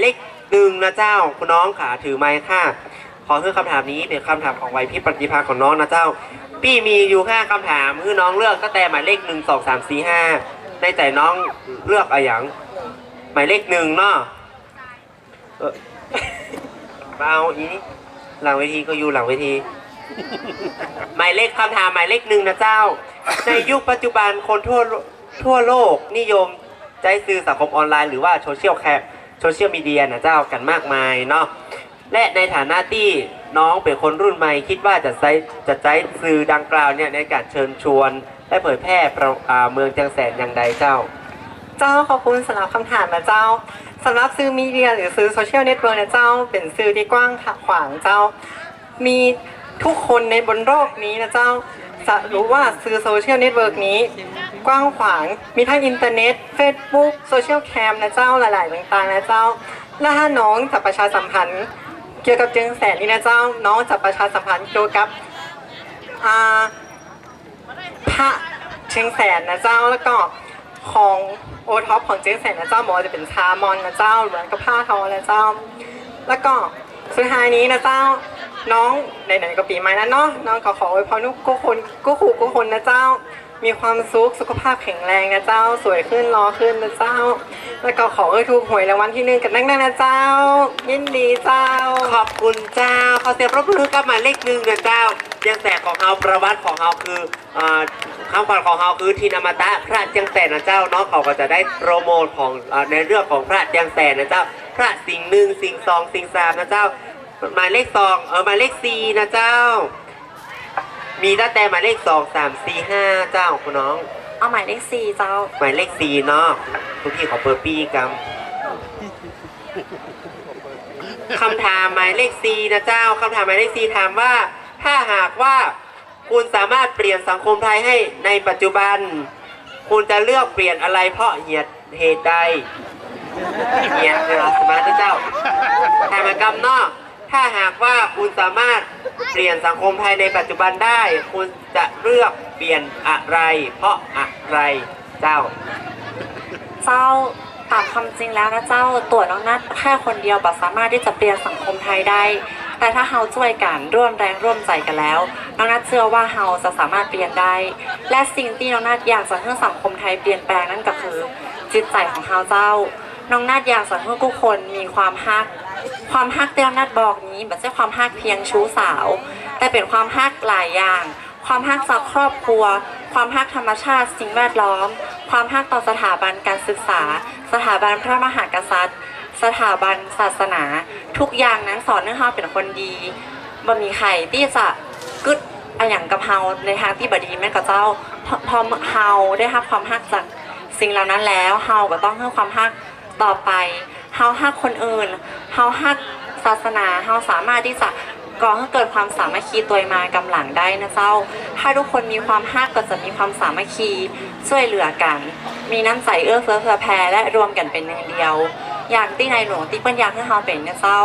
เลขหนึ่งนะเจ้าคุณน้องขาถือไม้ค่ะขอคือคำถามนี้เป็นคำถามของไวยพี่ปฏิภาของน้องนะเจ้า พี่มีอยู่ห้าคำถามคือน้องเลือกตั้งแต่หมายเลขหนึ่งสองสามสี่ห้าในใจน้องเลือกอะไรอย่างหมายเลขหนึ่งเนาะเออเอาอีนี่หลังเวทีก็อยู่หลังเวที หมายเลขคำถามหมายเลขหนึ่งนะเจ้า ในยุคปัจจุบันคนทั่วทั่วโลกนิยมใช้สื่อสังคมออนไลน์หรือว่าโซเชียลแคป โซเชียลมีเดียนะเจ้ากันมากมายเนาะและในฐานะที่น้องเป็นคนรุ่นใหม่คิดว่าจะใช้จะใช้สื่อดังกล่าวเนี่ยในการเชิญชวนและเผยแพร่เมืองจังแสนอย่างใดเจ้า เจ้าขอบคุณสำหรับคำถามนะเจ้าสำหรับซื้อมีเดียหรือซื้อโซเชียลเน็ตเวิร์กนะเจ้า เป็นสื่อที่กว้างขวางเจ้า มีทุกคนในบนโลกนี้นะเจ้า จะรู้ว่าสื่อโซเชียลเน็ตเวิร์กนี้ กว้างขวาง มีทั้งอินเทอร์เน็ต Facebook โซเชียลแคมนะเจ้าหลาย ๆ ต่างๆนะเจ้า และถ้าน้องจะประชาสัมพันธ์ เกี่ยวกับเจียงแสนนี่นะเจ้า น้องจะประชาสัมพันธ์เกี่ยวกับอ่าพระเชียงแสนนะเจ้าแล้วก็ของโอท็อปของเชียงแสนนะเจ้าบอจะเป็นชามอนนะเจ้าเหมือนกับผ้าทอนะเจ้า แล้วก็สุดท้ายนี้นะเจ้า น้องไหนๆก็ปีใหม่แล้วเนาะน้องขอขอไว้พรทุกทุคนกุขู่กุคนนะเจ้า มีความสุขสุขภาพแข็งแรงนะเจ้า สวยขึ้นรอขึ้นนะเจ้า แล้วก็ขอให้ถูกหวยรางวัลที่หนึ่งกันนั่งๆนะเจ้า ยินดีเจ้า ขอบคุณเจ้าขอเสียงปรบมือกับหมายเลขหนึ่งนะเจ้าเจียงแสนของเฮาประวัติของเฮาคืออ่าคำขวัญของเฮาคือทินอมตะพระเจียงแสนนะเจ้าเนาะเขาก็จะได้โปรโมทของอ่าในเรื่องของพระเจียงแสนนะเจ้า พระสิ่งหนึ่งสิ่งสองสิ่งสามนะเจ้า หมายเลขสองเออหมายเลขสี่นะเจ้า มีตั้งแต่หมายเลขสองสามสี่ห้าเจ้าคุณน้อง เอาหมายเลขสี่เจ้า หมายเลขสี่เนาะทุกพี่ขอเปิดปี้กันคำถามหมายเลขสี่นะเจ้าคำถามหมายเลขสี่ถามว่า ถ้าหากว่าคุณสามารถเปลี่ยนสังคมไทยให้ในปัจจุบัน คุณจะเลือกเปลี่ยนอะไรเพราะเหตุเหตุใดเหตุเวลาสมาธิเจ้าถามกรรมเนาะ ถ้าหากว่าคุณสามารถเปลี่ยนสังคมไทยในปัจจุบันได้ คุณจะเลือกเปลี่ยนอะไร เพราะอะไรเจ้า เจ้าตามความจริงแล้วนะเจ้าตัวน้องนัดแค่คนเดียวบ่สามารถที่จะเปลี่ยนสังคมไทยได้ แต่ถ้าเฮาช่วยกันร่วมแรงร่วมใจกันแล้ว น้องนัดเชื่อว่าเฮาจะสามารถเปลี่ยนได้ และสิ่งที่น้องนัดอยากจะให้สังคมไทยเปลี่ยนแปลงนั่นก็คือ จิตใจของเฮาเจ้า น้องนัดอยากจะให้ทุกคนมีความฮัก ความฮักที่น้องนัดบอกนี้ไม่ใช่ความฮักเพียงชู้สาว แต่เป็นความฮักหลายอย่าง ความฮักจากครอบครัว ความฮักธรรมชาติสิ่งแวดล้อม ความฮักต่อสถาบันการศึกษา สถาบันพระมหากษัตริย์ สถาบันศาสนา ทุกอย่างนั้นสอนให้เราเป็นคนดีบ่มีใครที่จะกึดอะอย่างกับเฮาในทางที่บดีแม่กับเจ้าพอพอเฮาได้รับความฮักจากสิ่งเหล่านั้นแล้วเฮาก็ต้องให้ความฮักต่อไป เฮาฮักคนอื่นเฮาฮักศาสนาเฮาสามารถที่จะก่อให้เกิดความสามัคคีตัวมากำหลังได้นะเจ้า ถ้าทุกคนมีความฮักก็จะมีความสามัคคีช่วยเหลือกัน มีน้ำใจเอื้อเฟื้อเผื่อแผ่และรวมกันเป็นหนึ่งเดียว อย่างที่ในหลวงที่เปิ้นอยากให้เราเป็นนะเจ้า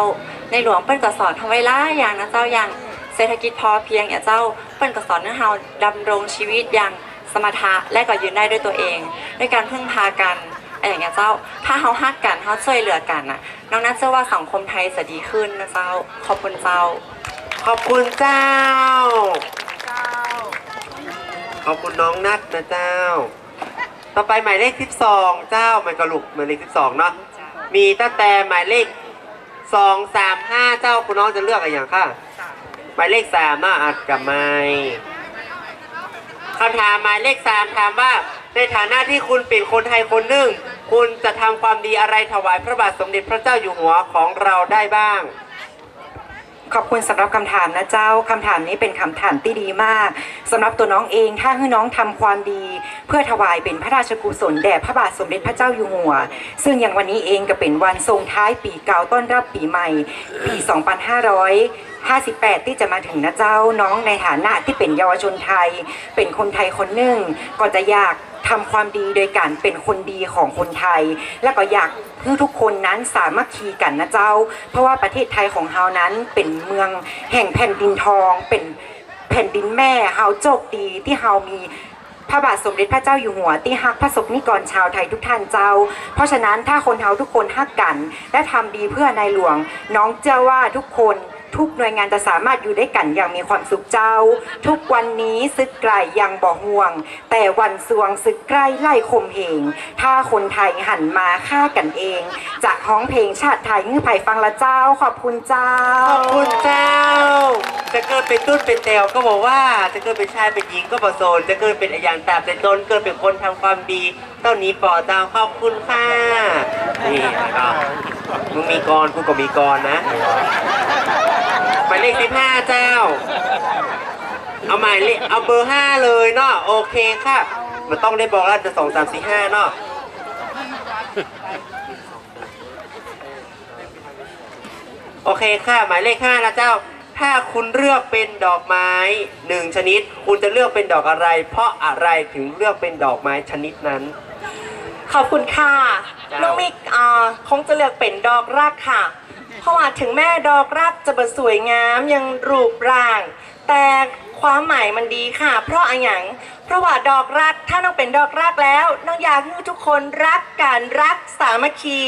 ในหลวงเปิ้นก็สอนทำไว้ล่ายอย่างนะเจ้าอย่างเศรษฐกิจพอเพียงอย่าเจ้าเปิ้นก็สอนให้เราดำรงชีวิตอย่างสมถะและก็ยืนได้ด้วยตัวเอง ด้วยการพึ่งพากัน อะไรอย่างเงี้ยเจ้า ถ้าเราฮักกันเราช่วยเหลือกันน่ะ น้องนัทเชื่อว่าสังคมไทยจะดีขึ้นนะเจ้า ขอบคุณเจ้า ขอบคุณเจ้า ขอบคุณน้องนัทนะเจ้า ต่อไปหมายเลขสิบสองเจ้าหมายกระลุกหมายเลขสิบสองเนาะ มีตั้งแต่หมายเลขสองสามห้าเจ้าคุณน้องจะเลือกอะไรอย่างค่ะ หมายเลขสามน่าอัดกับไม่คำถามหมายเลขสามถามว่าในฐานะที่คุณเป็นคนไทยคนหนึ่ง คุณจะทำความดีอะไรถวายพระบาทสมเด็จพระเจ้าอยู่หัวของเราได้บ้าง ขอบคุณสำหรับคำถามนะเจ้าคำถามนี้เป็นคำถามที่ดีมากสำหรับตัวน้องเองถ้าให้น้องทำความดี เพื่อถวายเป็นพระราชกุศลแด่พระบาทสมเด็จพระเจ้าอยู่หัว ซึ่งอย่างวันนี้เองก็เป็นวันทรงท้ายปีเก่าต้อนรับปีใหม่ ปี 2558 ที่จะมาถึงนะเจ้าน้องในฐานะที่เป็นเยาวชนไทย เป็นคนไทยคนหนึ่งก็จะอยาก ทำความดีโดยการเป็นคนดีของคนไทย และก็อยากให้ทุกคนนั้นสามัคคีกันนะเจ้า เพราะว่าประเทศไทยของเฮานั้นเป็นเมืองแห่งแผ่นดินทองเป็นแผ่นดินแม่เฮาโชคดีที่เฮามีพระบาทสมเด็จพระเจ้าอยู่หัวที่ฮักพระสงฆ์นิกรชาวไทยทุกท่านเจ้า เพราะฉะนั้นถ้าคนเฮาทุกคนฮักกัน และทำดีเพื่อในหลวง น้องเจ้าว่าทุกคน ทุกหน่วยงานจะสามารถอยู่ด้วยกันอย่างมีความสุขเจ้า ทุกวันนี้ซึกไกลยังบ่ห่วง แต่วันสวงซึกใกล้ไล่ข่มเหงถ้าคนไทยหันมาฆ่ากันเอง จะฮ้องเพลงชาติไทยงื้อไผ่ฟังละเจ้า ขอบคุณเจ้า ขอบคุณเจ้า จะเกิดเป็นตุ้นเป็นแตวก็บอกว่า จะเกิดเป็นชายเป็นหญิงก็บอกโซนจะเกิดเป็นอาอย่างตามเป็นตนเกิดเป็นคนทำความดีเต้านี้ปอเจ้าขอบคุณค่ะนี่นะครับมึงมีกรกูก็มีกรนะหมายเลขสิบห้าเจ้า เอาหมายเลขเอาเบอร์ห้าเลยเนาะโอเคค่ะ มันต้องได้บอกแล้วจะสองสามสี่ห้าเนาะโอเคค่ะ หมายเลขห้านะเจ้า ถ้าคุณเลือกเป็นดอกไม้หนึ่งชนิด คุณจะเลือกเป็นดอกอะไร เพราะอะไรถึงเลือกเป็นดอกไม้ชนิดนั้น ขอบคุณค่ะจ้าน้องมิกอ่าคงจะเลือกเป็นดอกรักค่ะ เพราะว่าถึงแม่ดอกรักจะบสวยงามยังรูปร่าง แต่ความหมายมันดีค่ะ เพราะอะไรอย่างเพราะว่าดอกรัก ถ้าน้องเป็นดอกรักแล้วน้องอยากให้ทุกคนรักกันรักสามัคคี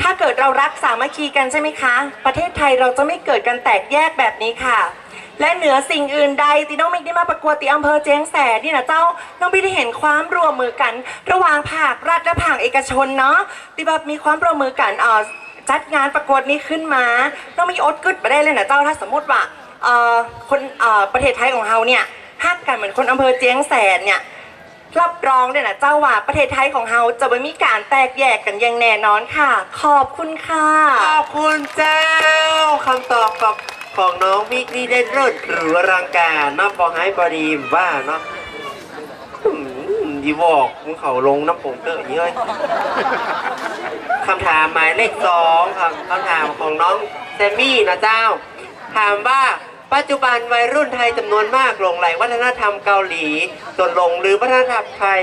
ถ้าเกิดเรารักสามัคคีกันใช่ไหมคะ ประเทศไทยเราจะไม่เกิดการแตกแยกแบบนี้ค่ะ และเหนือสิ่งอื่นใดที่น้องมิกได้มาประกวดที่อำเภอเจียงแสนนี่นะเจ้าน้องมิกได้เห็นความร่วมมือกัน ระหว่างภาครัฐและภาคเอกชนเนาะที่แบบมีความร่วมมือกันอ่อจัดงานประกวดนี้ขึ้นมาน้องมิกอดกึดไปได้เลยนะเจ้าถ้าสมมติว่า เอ่อคนเอ่อประเทศไทยของเราเนี่ยฮักกันเหมือนคนอำเภอเจียงแสนเนี่ยรับรองเลยนะเจ้าว่าประเทศไทยของเราจะไม่มีการแตกแยกกันอย่างแน่นอนค่ะ ขอบคุณค่ะขอบคุณเจ้าคำตอบของของน้องมิกนี่ได้เลิศหรืออลังการนับพอให้บดีมว่าเนาะอืมยีวอกมึงเขาลงน้ำผงเตอะอย่างนี้ยคำถามหมายเลขสองครับคำถามของน้องแซมมี่นะเจ้า ถามว่า ปัจจุบันวัยรุ่นไทยจำนวนมากหลงไหลวัฒนธรรมเกาหลีส่วนหลงหรือวัฒนธรรมไทย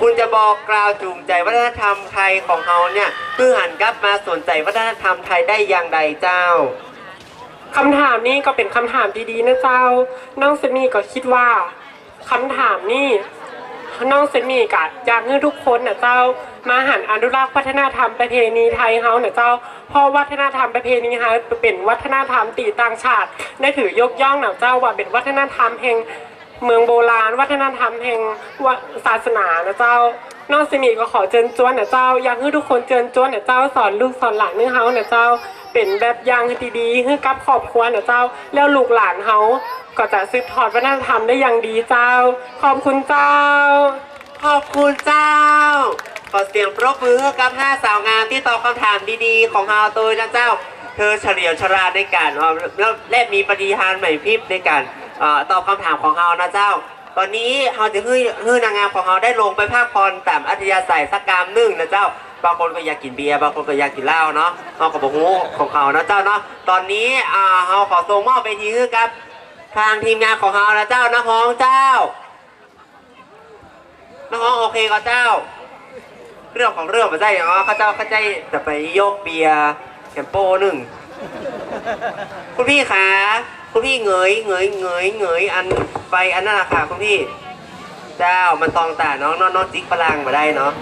คุณจะบอกกล่าวจูงใจวัฒนธรรมไทยของเขาเนี่ยเพื่อหันกลับมาสนใจวัฒนธรรมไทยได้อย่างใดเจ้าคำถามนี้ก็เป็นคำถามดีๆนะเจ้า น้องเซมีก็คิดว่าคำถามนี้น้องเซมีกะอยากให้ทุกคนนะเจ้า มาหันอนุรักษ์วัฒนธรรมประเพณีไทยเฮาเนะเจ้าเพราะวัฒนธรรมประเพณีเฮาเป็นวัฒนธรรมตีต่างชาติ ได้ถือยกย่องเนะเจ้าว่าเป็นวัฒนธรรมแห่งเมืองโบราณ วัฒนธรรมแห่งวะศาสนานะเจ้าน้องเซมี่ก็ขอเชิญชวนนะเจ้า อยากให้ทุกคนเชิญชวนนะเจ้าสอนลูกสอนหลานเนึงเฮานะเจ้า เป็นแบบอย่างที่ดีให้กับครอบครัวนะเจ้า แล้วลูกหลานเฮาก็จะสืบทอดวัฒนธรรมได้อย่างดีเจ้า ขอบคุณเจ้า เสียงปรบมือกับห้าสาวงามที่ตอบคำถามดีๆ ของเฮาตัวนะเจ้า เธอเฉลียวฉลาดในการแล้วและมีปฏิหารย์ไหม่พริบในการตอบคำถามของเฮานะเจ้า ตอนนี้เฮาจะให้ให้นางงามของเฮาได้ลงไปภาคพรตามอัธยาศัยสักกามหนึ่งนะเจ้าบางคนก็อยากกินเบียร์บางคนก็อยากกินเหล้าเนาะเฮาก็บอกฮู้ของเขานะเจ้าเนาะตอนนี้อ่าเฮาขอส่งมอบไปทีให้กับ ทางทีมงานของเฮานะเจ้านะพ้องเจ้าน้องโอเคก็เจ้า เรื่องของเรื่องมาใจอ๋อข้าเจ้าข้าใจจะไปโยกเบียร์แคมโปหนึ่งคุณพี่คะคุณพี่เหงยเหงยเหงยเหงยอันไปอันนั้นนะค่ะคุณพี่ เจ้ามันตองตาน้องน้องน้องจิ๊กพลังมาได้เนาะ